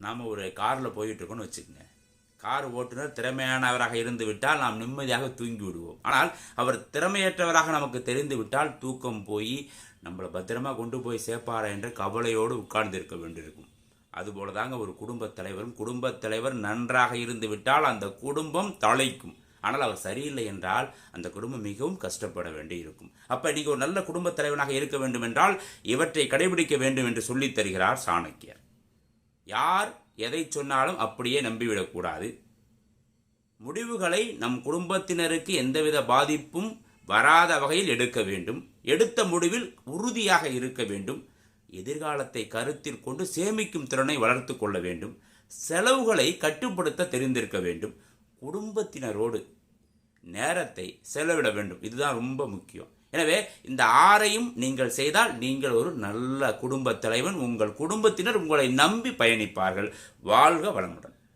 நாம் ஒரு காரில் போயிட்டு இருக்கோம்னு வச்சுக்கோங்க. கார் ஓட்டுநர் திறமையானவராக இருந்து விட்டால் நாம் நிம்மதியாக தூங்கி விடுவோம். ஆனால் அவர் திறமையற்றவராக நமக்கு தெரிந்து விட்டால் தூக்கம் போய் நம்மளை பத்திரமா கொண்டு போய் சேர்ப்பாரா என்ற கவலையோடு உட்கார்ந்து இருக்க வேண்டியிருக்கும் அதுபோல தாங்க ஒரு குடும்பத் தலைவரும் குடும்பத் தலைவர் நன்றாக இருந்து விட்டால் அந்த குடும்பம் தலைக்கும் ஆனால் அவர் சரியில்லை என்றால் அந்த குடும்பம் மிகவும் கஷ்டப்பட வேண்டி இருக்கும் அப்போ நீங்க ஒரு நல்ல குடும்பத் தலைவனாக இருக்க வேண்டும் என்றால் இவற்றை கடைபிடிக்க வேண்டும் என்று சொல்லித் தருகிறார் சாணக்கியர். யார் எதை சொன்னாலும் அப்படியே நம்பிவிடக்கூடாது. முடிவுகளை நம் குடும்பத்தினருக்கு எந்தவித பாதிப்பும் வராத வகையில் எடுக்க வேண்டும். எடுத்த முடிவில் உறுதியாக இருக்க வேண்டும். எதிர்காலத்தை கருத்தில் கொண்டு சேமிக்கும் திறனை வளர்த்து கொள்ள வேண்டும். செலவுகளை கட்டுப்படுத்த தெரிந்திருக்க வேண்டும். குடும்பத்தினரோடு நேரத்தை செலவிட வேண்டும். இதுதான் ரொம்ப முக்கியம். எனவே இந்த ஆறையும் நீங்கள் செய்தால் நீங்கள் ஒரு நல்ல குடும்பத் தலைவன். உங்கள் குடும்பத்தினர் உங்களை நம்பி பயணிப்பார்கள். வாழ்க வளமுடன்.